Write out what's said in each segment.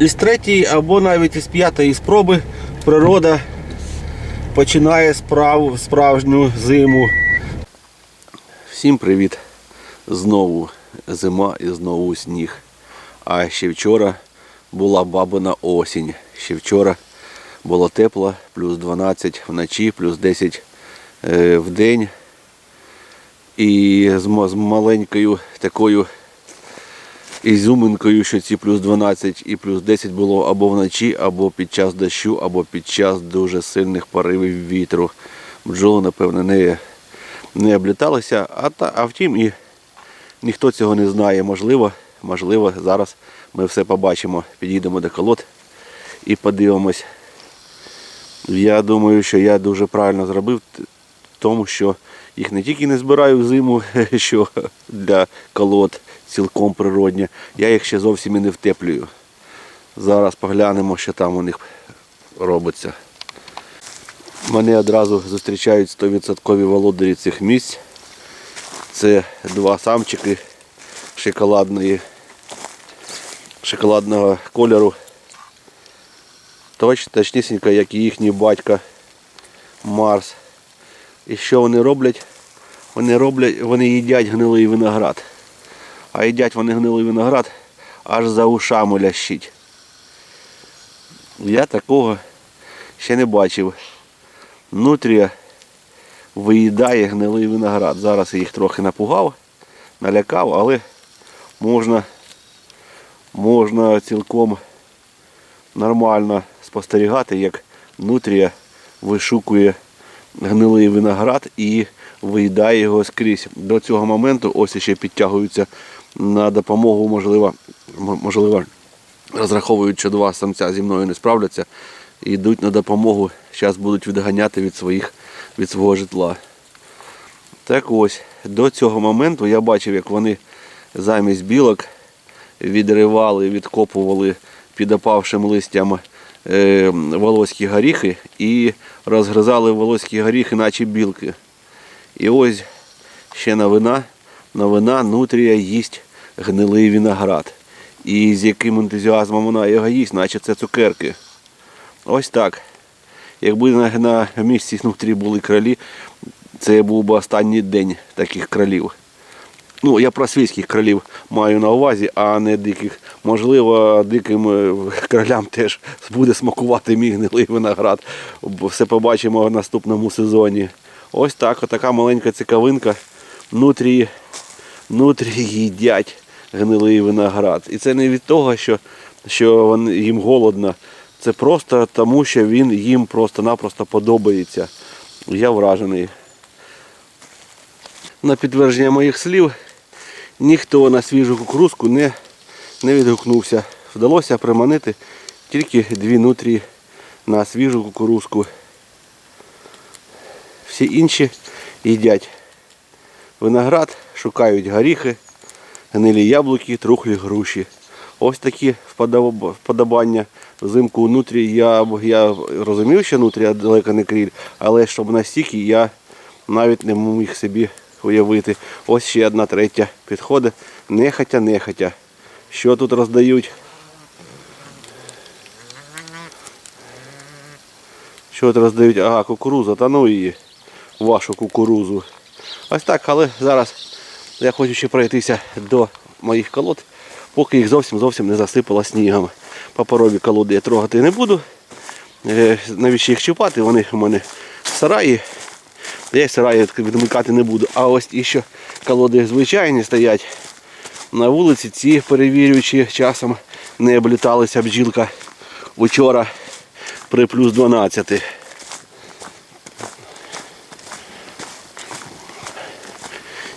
Із третьої або навіть із п'ятої спроби природа починає справ, справжню зиму. Всім привіт! Знову зима і знову сніг. А ще вчора була бабина осінь. Ще вчора було тепло, плюс 12 вночі, плюс 10 е, в день. І з маленькою такою ізюминкою, що ці плюс 12 і плюс 10 було або вночі, або під час дощу, або під час дуже сильних поривів вітру. Бджоли, напевне, не, не обліталися, а, та, а втім і ніхто цього не знає. Можливо, можливо, зараз ми все побачимо. Підійдемо до колод і подивимось. Я думаю, що я дуже правильно зробив тому, що їх не тільки не збираю взиму, що для колод цілком природні, я їх ще зовсім і не втеплюю. Зараз поглянемо, що там у них робиться. Мене одразу зустрічають 100% володарі цих місць. Це два самчики шоколадної, шоколадного кольору. Точ, точнісінько, як і їхній батько Марс. І що вони роблять? Вони роблять, вони їдять гнилий виноград. А їдять вони гнилий виноград аж за ушами лящить. Я такого ще не бачив. Нутрія виїдає гнилий виноград. Зараз я їх трохи напугав, налякав, але можна, можна цілком нормально спостерігати, як нутрія вишукує гнилий виноград і виїдає його скрізь. До цього моменту ось ще підтягуються на допомогу, можливо, можливо, розраховують, два самця зі мною не справляться, і йдуть на допомогу. Зараз будуть відганяти від своїх від свого житла. Так ось, до цього моменту я бачив, як вони замість білок відривали, відкопували під опавшим листям волоські горіхи і розгризали волоські горіхи, наче білки. І ось ще новина, новина нутрія їсть гнилий виноград. І з яким ентузіазмом вона його їсть, наче це цукерки. Ось так. Якби на, на місці нутрі були кролі, це був би останній день таких кролів. Ну, я про свійських кролів маю на увазі, а не диких. Можливо, диким е, кролям теж буде смакувати мій гнилий виноград. Все побачимо в наступному сезоні. Ось так, отака маленька цікавинка. Нутрі, нутрі їдять гнилий виноград. І це не від того, що, що їм голодно. Це просто тому, що він їм просто-напросто подобається. Я вражений. На підтвердження моїх слів, ніхто на свіжу кукурузку не, не відгукнувся. Вдалося приманити тільки дві нутрі на свіжу кукурузку. Всі інші їдять виноград, шукають горіхи, гнилі яблуки, трухлі груші. Ось такі вподобання взимку у нутрі. Я, я розумів, що нутрія далеко не кріль, але щоб настільки я навіть не міг собі уявити. Ось ще одна третя підходить. Нехотя, нехотя. Що тут роздають? Що тут роздають? Ага, кукуруза, та ну її, вашу кукурузу. Ось так, але зараз я хочу ще пройтися до моїх колод, поки їх зовсім зовсім не засипало снігом. Паперові колоди я трогати не буду. Е, Навіщо їх чіпати? Вони у мене в сараї. Я сараї відмикати не буду. А ось ті, що колоди звичайні стоять на вулиці, ці перевірюючи часом не обліталися бджілка вчора при плюс 12.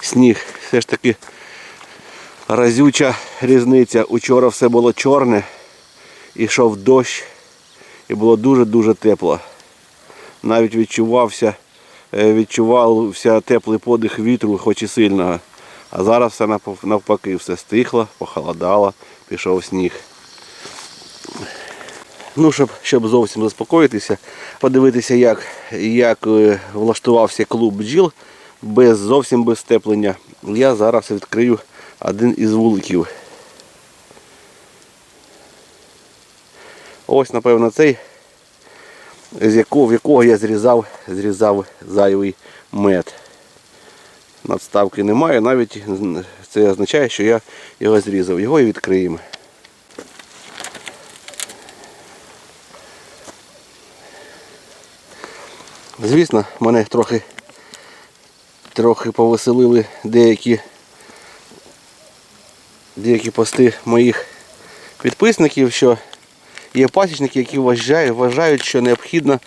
Сніг все ж таки разюча різниця. Учора все було чорне, ішов дощ і було дуже-дуже тепло. Навіть відчувався, відчувався теплий подих вітру, хоч і сильного. А зараз все навпаки, все стихло, похолодало, пішов сніг. Ну, щоб, щоб зовсім заспокоїтися, подивитися, як, як е, влаштувався клуб бджіл без зовсім без степлення. Я зараз відкрию один із вуликів. Ось, напевно, цей, з якого, в якого я зрізав, зрізав зайвий мед. Надставки немає, навіть це означає, що я його зрізав. Його і відкриємо. Звісно, мене трохи, трохи повеселили деякі, деякі пости моїх підписників, що є пасічники, які вважають, вважають, що необхідно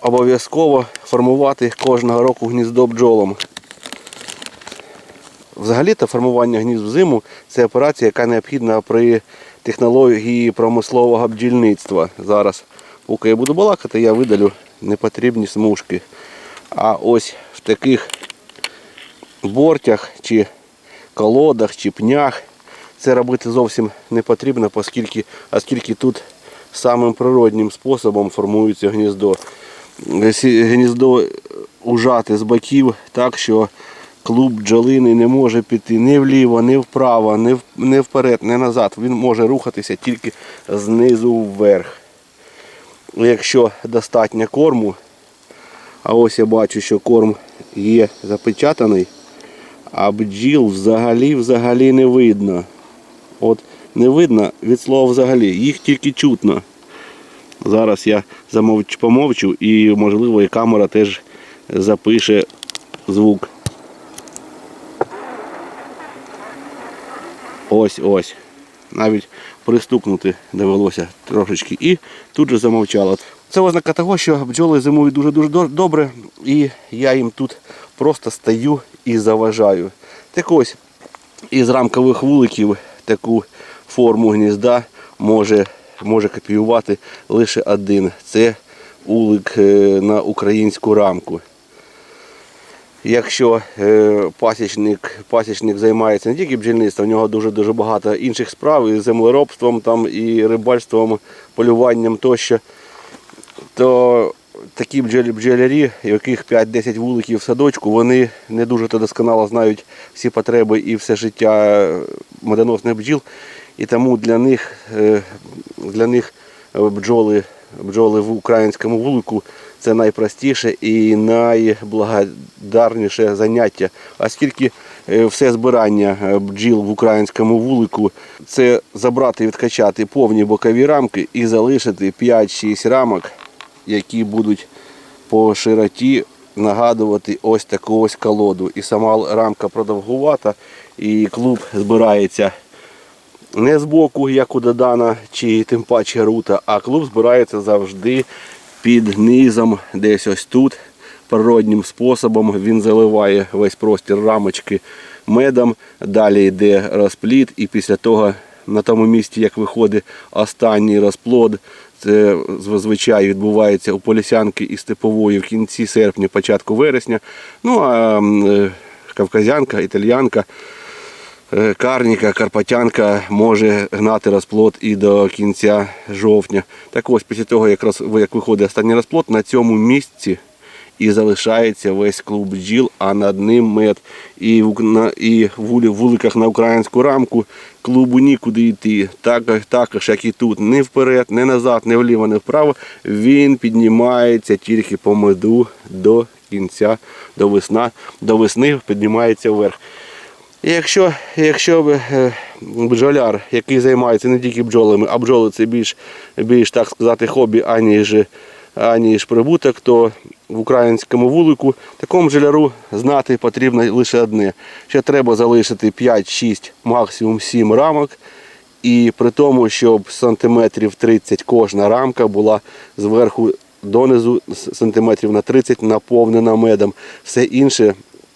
обов'язково формувати кожного року гніздо бджолом. Взагалі-то формування гнізд взиму це операція, яка необхідна при технології промислового бджільництва. Зараз, поки я буду балакати, я видалю непотрібні смужки. А ось в таких бортях чи колодах чи пнях це робити зовсім не потрібно, оскільки, оскільки тут самим природнім способом формується гніздо. Гніздо ужати з боків так, що клуб бджолини не може піти ні вліво, ні вправо, ні, вперед, ні назад. Він може рухатися тільки знизу вверх. Якщо достатньо корму, а ось я бачу, що корм є запечатаний, а бджіл взагалі взагалі не видно. От не видно від слова взагалі, їх тільки чутно. Зараз я замовч, помовчу і, можливо, і камера теж запише звук. Ось ось. Навіть пристукнути довелося трошечки і тут же замовчало. Це ознака того, що бджоли зимують дуже-дуже добре, і я їм тут просто стою і заважаю. Так ось, із рамкових вуликів таку форму гнізда може, може копіювати лише один. Це улик е, на українську рамку. Якщо е, пасічник, пасічник займається не тільки бджільництвом, у нього дуже-дуже багато інших справ, і землеробством, там, і рибальством, полюванням тощо, то такі бджолярі, у яких 5-10 вуликів в садочку, вони не дуже то досконало знають всі потреби і все життя медоносних бджіл. І тому для них, е, для них е, бджоли, бджоли в українському вулику це найпростіше і найблагодарніше заняття, оскільки е, все збирання е, бджіл в українському вулику це забрати і відкачати повні бокові рамки і залишити 5-6 рамок, які будуть по широті нагадувати ось таку ось колоду. І сама рамка продовгувата, і клуб збирається не з боку, як у Додана, чи тим паче рута, а клуб збирається завжди під низом, десь ось тут. Природнім способом він заливає весь простір рамочки медом, далі йде розплід, і після того на тому місці, як виходить останній розплод, зазвичай відбувається у полісянки і степової в кінці серпня, початку вересня. Ну а е, кавказянка, італіянка Е, Карніка, Карпатянка може гнати розплод і до кінця жовтня. Так ось після того, як виходить останній розплод, на цьому місці і залишається весь клуб бджіл, а над ним мед. І в, на, і вуликах на українську рамку клубу нікуди йти. Так, також, як і тут, ні вперед, ні назад, ні вліво, ні вправо. Він піднімається тільки по меду до кінця, до, весна, до весни піднімається вверх. І якщо, якщо е, бджоляр, який займається не тільки бджолами, а бджоли це більш, більш так сказати, хобі, аніж, аніж прибуток, то в українському вулику такому бджоляру знати потрібно лише одне, що треба залишити 5-6, максимум 7 рамок. І при тому, щоб сантиметрів 30 кожна рамка була зверху донизу сантиметрів на 30 наповнена медом. Все інше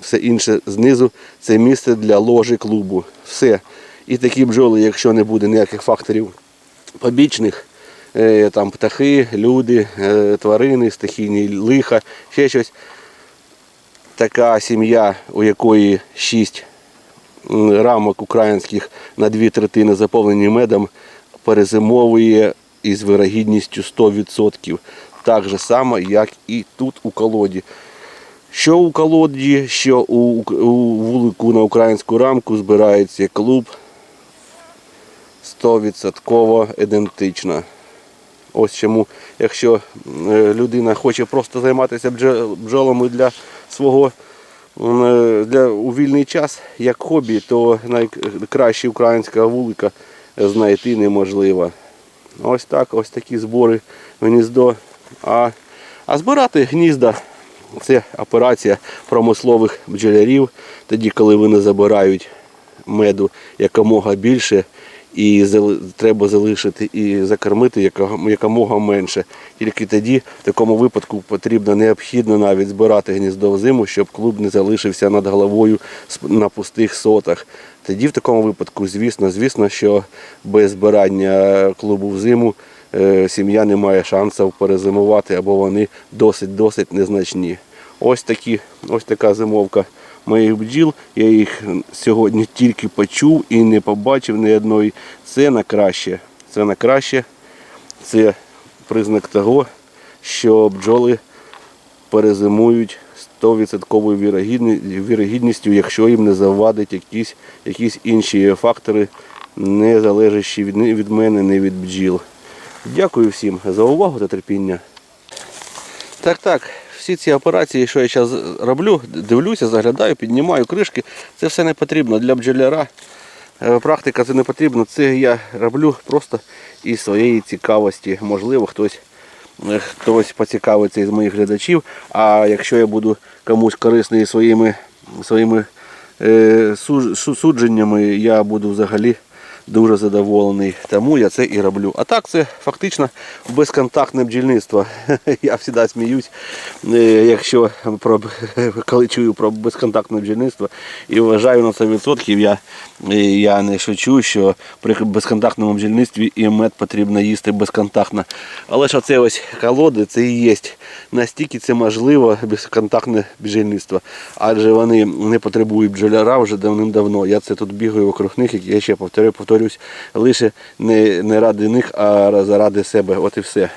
все інше знизу це місце для ложі клубу. Все. І такі бджоли, якщо не буде ніяких факторів побічних, там птахи, люди, е, тварини, стихійні лиха, ще щось. Така сім'я, у якої 6 рамок українських на дві третини заповнені медом, перезимовує із вирогідністю 100%. Так же само, як і тут у колоді. Що у колоді, що у, вулику на українську рамку збирається клуб 100% ідентична. Ось чому, якщо е, людина хоче просто займатися бджолами для свого е, для у вільний час як хобі, то найкраща українська вулика знайти неможливо. Ось так, ось такі збори гніздо. А, а збирати гнізда це операція промислових бджолярів, тоді, коли вони забирають меду якомога більше, і треба залишити і закормити якомога менше. Тільки тоді, в такому випадку, потрібно необхідно навіть збирати гніздо в зиму, щоб клуб не залишився над головою на пустих сотах. Тоді в такому випадку, звісно, звісно, що без збирання клубу в зиму е, сім'я не має шансів перезимувати, або вони досить-досить незначні. Ось такі, ось така зимовка моїх бджіл. Я їх сьогодні тільки почув і не побачив ні одної. Це на краще. Це на краще. Це признак того, що бджоли перезимують 100% вірогідністю, якщо їм не завадить якісь, якісь інші фактори, не залежащі від, від мене, не від бджіл. Дякую всім за увагу та терпіння. Так, так, всі ці операції, що я зараз роблю, дивлюся, заглядаю, піднімаю кришки, це все не потрібно для бджоляра. Е, Практика це не потрібно, це я роблю просто із своєї цікавості. Можливо, хтось, е, хтось поцікавиться із моїх глядачів. А якщо я буду комусь корисний своїми, своїми е, судженнями, я буду взагалі дуже задоволений. Тому я це і роблю. А так це фактично безконтактне бджільництво. Я завжди сміюсь, е, якщо про, коли чую про безконтактне бджільництво і вважаю на 100%, я, е, я не шучу, що при безконтактному бджільництві і мед потрібно їсти безконтактно. Але ж оце ось колоди, це і є. Настільки це можливо безконтактне бджільництво. Адже вони не потребують бджоляра вже давним-давно. Я це тут бігаю вокруг них, і я ще повторю, повторюсь, лише не, не ради них, а заради себе. От і все.